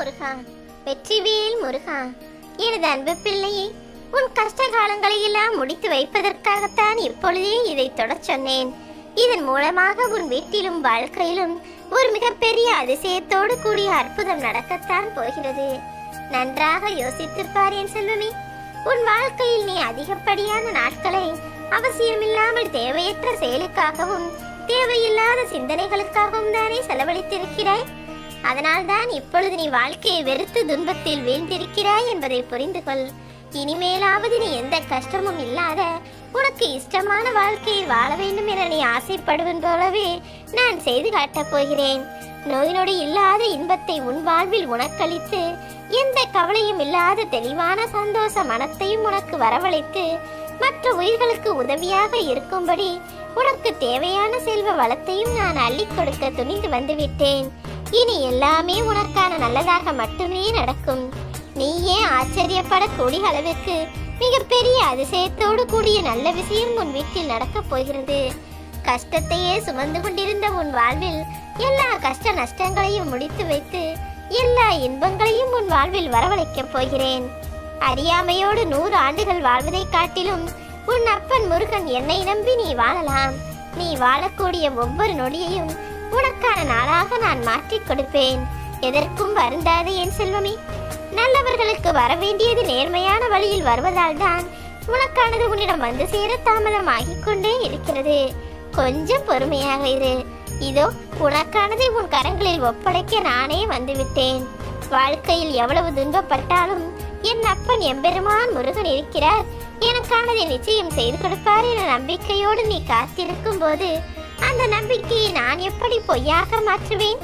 முருகா. வெற்றிவேல் முருகா. எனது அன்பு பிள்ளையை உன் கஷ்ட காலங்களை எல்லாம் முடித்து வைப்பதற்காகத்தான் இப்பொழுதே இதை தொடச் சொன்னேன். இதன் மூலமாக உன் வீட்டிலும் வாழ்க்கையிலும் ஒரு மிகப்பெரிய அதிசயத்தோடு கூடிய அற்புதம் நடக்கத்தான் போகிறது. நன்றாக யோசித்துப் பார் என் செல்வமே. உன் வாழ்க்கையில் நீ அதிகப்படியான நாட்களை அவசியமில்லாமல் தேவையற்ற செயலுக்காகவும் தேவையில்லாத சிந்தனைகளுக்காகவும் தானே செலவழித்திருக்கிறாய்? அதனால்தான் இப்பொழுது நீ வாழ்க்கையை வெறுத்து துன்பத்தில் வீழ்ந்திருக்கிறாய் என்பதை புரிந்து கொள் இனிமேலாவது நீ எந்த கஷ்டமும் இல்லாத உனக்கு இஷ்டமான வாழ்க்கையை வாழ வேண்டும் என நீ ஆசைப்படுவன் போலவே நான் செய்து காட்டப் போகிறேன். நோய் நொடி இல்லாத இன்பத்தை உன் வாழ்வில் உனக்களித்து எந்த கவலையும் இல்லாத தெளிவான சந்தோஷ மனத்தையும் உனக்கு வரவழைத்து மற்ற உயிர்களுக்கு உதவியாக இருக்கும்படி உனக்கு தேவையான செல்வ வளத்தையும் நான் அள்ளிக் கொடுக்க துணிந்து வந்துவிட்டேன். இனி எல்லாமே உனக்கான நல்லதாக மட்டுமே நடக்கும். நீயே ஆச்சரியப்படக்கூடிய அளவிற்கு மிகப்பெரிய அதிசயத்தோடு கூடிய நல்ல விஷயம் உன் வீட்டில் நடக்கப் போகிறது. கஷ்டத்தையே சுமந்து கொண்டிருந்த உன் வாழ்வில் எல்லா கஷ்ட நஷ்டங்களையும் முடித்து வைத்து எல்லா இன்பங்களையும் உன் வாழ்வில் வரவழைக்கப் போகிறேன். அறியாமையோடு நூறு ஆண்டுகள் வாழ்வதைக் காட்டிலும் உன் அப்பன் முருகன் என்னை நம்பி நீ வாழலாம். நீ வாழக்கூடிய ஒவ்வொரு நொடியையும் உனக்கான நாளாக நான் மாற்றிக் கொடுப்பேன். எதற்கும் வருந்தாது என் செல்வமே. நல்லவர்களுக்கு வரவேண்டியது நேர்மையான வழியில் வருவதால் தான் உனக்கானது உன்னிடம் வந்து சேர தாமதமாகிக் கொண்டே இருக்கிறது. கொஞ்சம் பொறுமையாக இரு. இதோ உனக்கானதை உன் கரங்களில் ஒப்படைக்க நானே வந்துவிட்டேன். வாழ்க்கையில் எவ்வளவு துன்பப்பட்டாலும் என் அப்பன் எம்பெருமான் முருகன் இருக்கிறார். எனக்கானதை நிச்சயம் செய்து கொடுப்பார் என நம்பிக்கையோடு நீ காத்திருக்கும் போது அந்த நம்பிக்கையை நான் எப்படி பொய்யாக மாற்றுவேன்?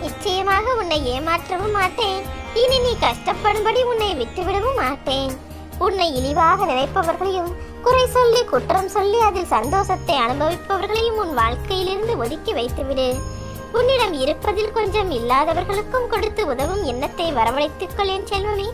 நிச்சயமாக உன்னை ஏமாற்றவும் மாட்டேன். இனி நீ கஷ்டப்படும்படி உன்னை விட்டுவிடவும் மாட்டேன். உன்னை இழிவாக நினைப்பவர்களையும் குறை சொல்லி குற்றம் சொல்லி அதில் சந்தோஷத்தை அனுபவிப்பவர்களையும் உன் வாழ்க்கையிலிருந்து ஒதுக்கி வைத்துவிடு. உன்னிடம் இருப்பதில் கொஞ்சம் இல்லாதவர்களுக்கும் கொடுத்து உதவும் எண்ணத்தை வரவழைத்துக் என் செல்வமே.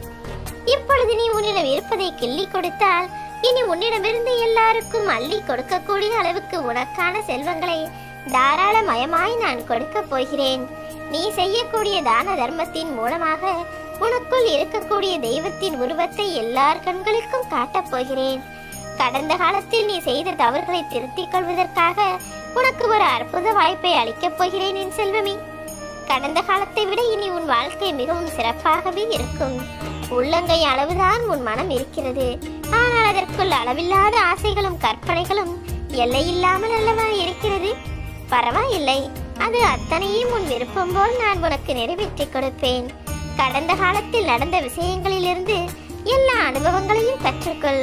இப்பொழுது நீ உன்னிடம் இருப்பதை கிள்ளி கொடுத்தால் இனி உன்னிடமிருந்து எல்லாருக்கும் அள்ளி கொடுக்கக்கூடிய அளவுக்கு உனக்கான செல்வங்களை தாராளமயமாய் நான் கொடுக்கப் போகிறேன். நீ செய்யக்கூடிய தான தர்மத்தின் மூலமாக உனக்குள் இருக்கக்கூடிய தெய்வத்தின் உருவத்தை எல்லார் கண்களுக்கும் காட்டப் போகிறேன். கடந்த காலத்தில் நீ செய்த தவறுகளை திருத்திக் கொள்வதற்காக உனக்கு ஒரு அற்புத வாய்ப்பை அளிக்கப் போகிறேன் என் செல்வமே. கடந்த காலத்தை விட இனி உன் வாழ்க்கை மிகவும் சிறப்பாகவே இருக்கும். உள்ளங்கை அளவுதான் உன் மனம் இருக்கிறது. ஆனால் அதற்குள் அளவில்லாத ஆசைகளும் கற்பனைகளும் எல்லையில்லாமல் அல்லவா இருக்கிறது? பரவாயில்லை. அது அத்தனையும் உன் விருப்பம் போல் நான் உனக்கு நிறைவேற்றிக் கொடுப்பேன். கடந்த காலத்தில் நடந்த விஷயங்களிலிருந்து எல்லா அனுபவங்களையும் கற்றுக்கொள்.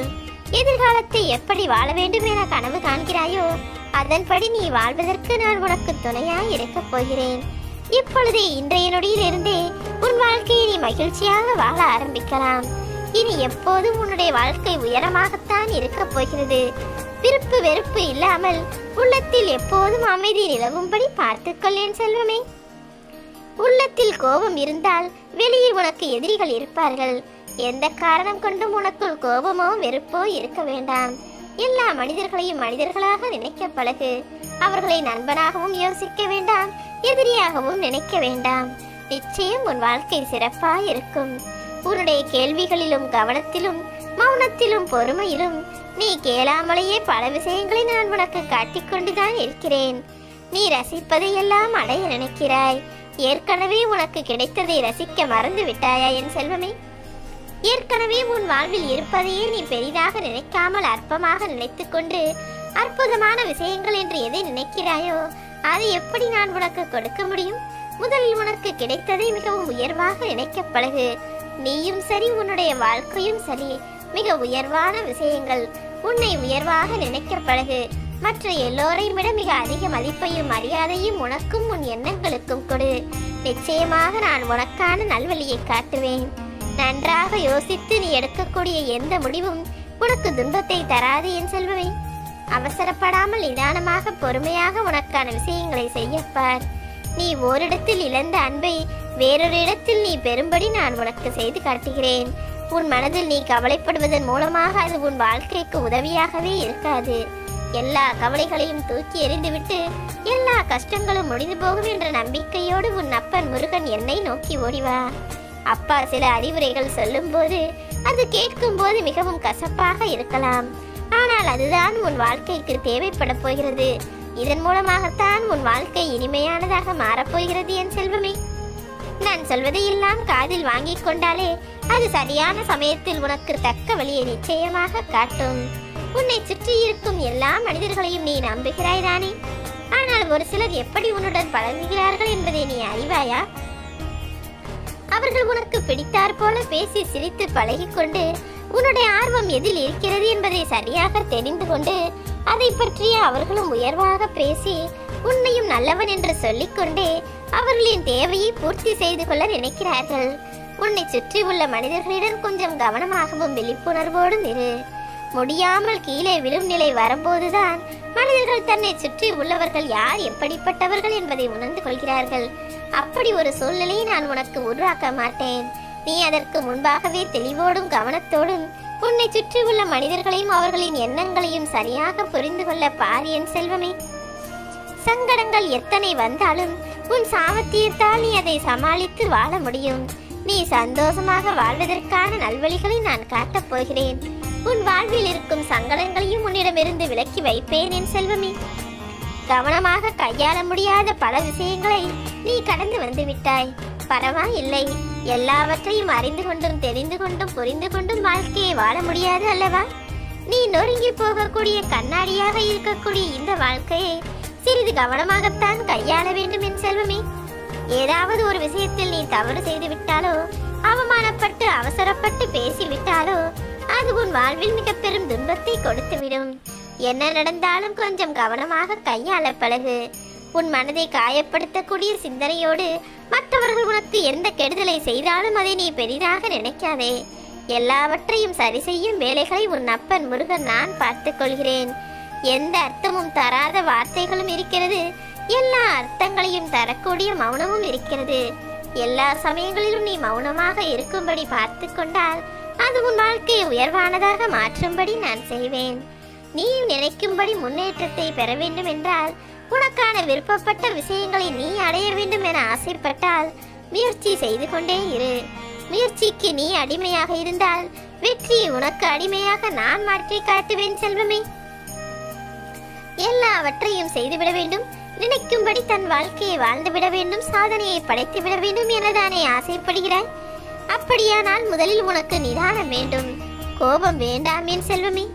எதிர்காலத்தை எப்படி வாழ வேண்டும் என கனவு காண்கிறாயோ அதன்படி நீ வாழ்வதற்கு நான் உனக்கு துணையாய் இருக்கப் போகிறேன். இப்பொழுதே இன்றைய நொடியிலிருந்தே உன் வாழ்க்கையை நீ மகிழ்ச்சியாக வாழ ஆரம்பிக்கலாம். இனி எப்போதும் உன்னுடைய வாழ்க்கை உயரமாகத்தான் இருக்கப் போகிறது. விருப்பு வெறுப்பு இல்லாமல் உள்ளத்தில் எப்போதும் அமைதி நிலவும்படி பார்த்துக்கொள் என் செல்வமே. உள்ளத்தில் கோபம் இருந்தால் வெளியில் உனக்கு எதிரிகள் இருப்பார்கள். எந்த காரணம் கொண்டும் உனக்குள் கோபமோ வெறுப்போ இருக்க வேண்டாம். எல்லா மனிதர்களையும் மனிதர்களாக நினைக்க பழகு. அவர்களை நண்பனாகவும் யோசிக்க வேண்டாம் எதிரியாகவும் நினைக்க வேண்டாம். நிச்சயம் உன் வாழ்க்கை சிறப்பாய் இருக்கும். உன்னுடைய கேள்விகளிலும் கவனத்திலும் மௌனத்திலும் பொறுமையிலும் நீ கேளாமலேயே பல விஷயங்களை நான் உனக்கு காட்டிக்கொண்டுதான் இருக்கிறேன். நீ ரசிப்பதையெல்லாம் அடைய நினைக்கிறாய். ஏற்கனவே உனக்கு கிடைத்ததை ரசிக்க மறந்து விட்டாயா என் செல்வமே? ஏற்கனவே உன் வாழ்வில் இருப்பதையே நீ பெரிதாக நினைக்காமல் அற்பமாக நினைத்துக்கொண்டு அற்புதமான விஷயங்கள் என்று எதை நினைக்கிறாயோ அதை எப்படி நான் உனக்கு கொடுக்க முடியும்? முதலில் உனக்கு கிடைத்ததை மிகவும் உயர்வாக நினைக்க பழகு. நீயும் சரி உன்னுடைய வாழ்க்கையும் சரி. மிக உயர்வான விஷயங்கள் உன்னை உயர்வாக நினைக்க பழகு மற்ற எல்லோரையும் விட மிக அதிக மதிப்பையும் மரியாதையும் உனக்கும் உன் எண்ணங்களுக்கும் கொடு. நிச்சயமாக நான் உனக்கான நல்வழியை காட்டுவேன். நன்றாக யோசித்து நீ எடுக்கக்கூடிய எந்த முடிவும் உனக்கு துன்பத்தை தராது என் செல்வமே. அவசரப்படாமல் நிதானமாக பொறுமையாக உனக்கான விஷயங்களை செய்யப்பார் நீ ஓரிடத்தில் இழந்த அன்பை வேறொரு இடத்தில் நீ பெரும்படி நான் உனக்கு செய்து காட்டுகிறேன். உன் மனதில் நீ கவலைப்படுவதன் மூலமாக அது உன் வாழ்க்கைக்கு உதவியாகவே இருக்காது. எல்லா கவலைகளையும் தூக்கி எறிந்துவிட்டு எல்லா கஷ்டங்களும் முடிந்து போகும் என்ற நம்பிக்கையோடு உன் அப்பன் முருகன் என்னை நோக்கி ஓடிவா அப்பா சில அறிவுரைகள் சொல்லும்போது அது கேட்கும்போது மிகவும் கசப்பாக இருக்கலாம். ஆனால் அதுதான் உன் வாழ்க்கைக்கு தேவைப்பட போகிறது. இதன் மூலமாகத்தான் உன் வாழ்க்கை இனிமையானதாக மாறப்போகிறது என் செல்வமே. நான் சொல்வதை எல்லாம் காதில் வாங்கிக் கொண்டாலே அது சரியான சமயத்தில் உனக்கு தக்க வழியை நிச்சயமாக காட்டும். உன்னை சுற்றி இருக்கும் எல்லா மனிதர்களையும் நீ நம்புகிறாய் தானே ஆனால் ஒரு சிலர் எப்படி உன்னுடன் பழகுகிறார்கள் என்பதை நீ அறிவாயா? அவர்கள் உனக்கு பிடித்தார் போல பேசி சிரித்து பழகிக்கொண்டு உன்னுடைய ஆர்வம் எதில் இருக்கிறது என்பதை சரியாக தெரிந்து கொண்டு அதை பற்றி அவர்களும் உயர்வாக பேசி உன்னையும் நல்லவன் என்று சொல்லிக்கொண்டே அவர்களின் தேவையை பூர்த்தி செய்து கொள்ள நினைக்கிறார்கள். உன்னை சுற்றி உள்ள மனிதர்களிடம் கொஞ்சம் கவனமாகவும் விழிப்புணர்வோடும் இரு. முடியாமல் கீழே விழும் நிலை வரும்போதுதான் மனிதர்கள் தன்னை சுற்றி உள்ளவர்கள் யார் எப்படிப்பட்டவர்கள் என்பதை உணர்ந்து கொள்கிறார்கள். அப்படி ஒரு சூழ்நிலையை நான் உனக்கு உருவாக்க மாட்டேன். நீ அதற்கு முன்பாகவே தெளிவோடும் கவனத்தோடும் உன்னை சுற்றி உள்ள மனிதர்களையும் அவர்களின் எண்ணங்களையும் சரியாக புரிந்து கொள்ள பார் என் செல்வமே. சங்கடங்கள் எத்தனை வந்தாலும் உன் சாமர்த்தியத்தால் நீ அதை சமாளித்து வாழ முடியும். நீ சந்தோஷமாக வாழ்வதற்கான நல்வழிகளை நான் காட்டப் போகிறேன். உன் வாழ்வில் இருக்கும் சங்கடங்களையும் உன்னிடமிருந்து விலக்கி வைப்பேன் என் செல்வமே. கவனமாக கையாள முடியாத பல விஷயங்களை நீ கடந்து வந்து விட்டாய். பரவாயில்லை. எல்லாவற்றையும் அறிந்து கொண்டும் தெரிந்து கொண்டும் புரிந்து கொண்டும் வாழ்க்கையை வாழ முடியாது அல்லவா? நீ நொறுங்கி போகக்கூடிய கண்ணாடியாக இருக்கக்கூடிய இந்த வாழ்க்கையை சிறிது கவனமாகத்தான் கையாள வேண்டும் என் செல்வமே. ஏதாவது ஒரு விஷயத்தில் நீ தவறு செய்து விட்டாலோ அவமானப்பட்டு அவசரப்பட்டு பேசிவிட்டாலோ அது உன் வாழ்வில் மிக பெரும் துன்பத்தை கொடுத்துவிடும். என்ன நடந்தாலும் கொஞ்சம் கவனமாக கையாள பழகு. உன் மனதை காயப்படுத்தக்கூடிய சிந்தனையோடு மற்றவர்கள் உனக்கு எந்த கெடுதலை செய்தாலும் அதை நீ பெரிதாக நினைக்காதே. எல்லாவற்றையும் சரி செய்யும் வேலைகளை உன் அப்பன் முருகன் நான் பார்த்துக் கொள்கிறேன். எந்த அர்த்தமும் தராத வார்த்தைகளும் இருக்கிறது. எல்லா அர்த்தங்களையும் தரக்கூடிய மௌனமும் இருக்கிறது. எல்லா சமயங்களிலும் நீ மௌனமாக இருக்கும்படி பார்த்து கொண்டால் அது உன் வாழ்க்கையை உயர்வானதாக மாற்றும்படி நான் செய்வேன். நீ நினைக்கும்படி முன்னேற்றத்தை பெற வேண்டும் என்றால் உனக்கான விருப்பப்பட்ட விஷயங்களை நீ அடைய வேண்டும் என ஆசைப்பட்டால் முயற்சி செய்து கொண்டே இரு. முயற்சிக்கு நீ அடிமையாக இருந்தால் வெற்றி உனக்கு அடிமையாக நான் மாற்றி காட்டுவேன் செல்வமே. எல்லாவற்றையும் செய்துவிட வேண்டும். நினைக்கும்படி தன் வாழ்க்கையை வாழ்ந்துவிட வேண்டும். சாதனையை படைத்து விட வேண்டும் எனதானே ஆசைப்படுகிறாய். அப்படியானால் முதலில் உனக்கு நிதானம் வேண்டும். கோபம் வேண்டாம் என் செல்வமே.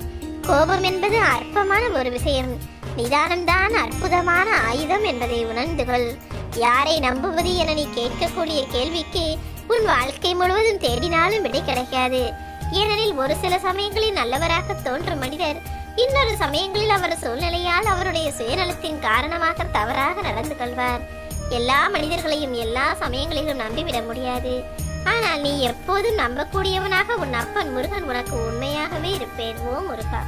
கோபம் என்பது அற்பமான ஒரு விஷயம். நிதானம்தான் அற்புதமான ஆயுதம் என்பதை உணர்ந்து கொள். யாரை நம்புவது என நீ கேட்கக்கூடிய கேள்விக்கு உன் வாழ்க்கை முழுவதும் தேடினாலும் விடை கிடைக்காது. ஏனெனில் ஒரு சில சமயங்களில் நல்லவராக தோன்றும் மனிதர் இன்னொரு சமயங்களில் அவர் சூழ்நிலையால் அவருடைய சுயநலத்தின் காரணமாக தவறாக நடந்து கொள்வார். எல்லா மனிதர்களையும் எல்லா சமயங்களிலும் நம்பிவிட முடியாது. ஆனால் நீ எப்போதும் நம்பக்கூடியவனாக உன் அப்பன் முருகன் உனக்கு உண்மையாகவே இருப்பேன் ஓ முருகா.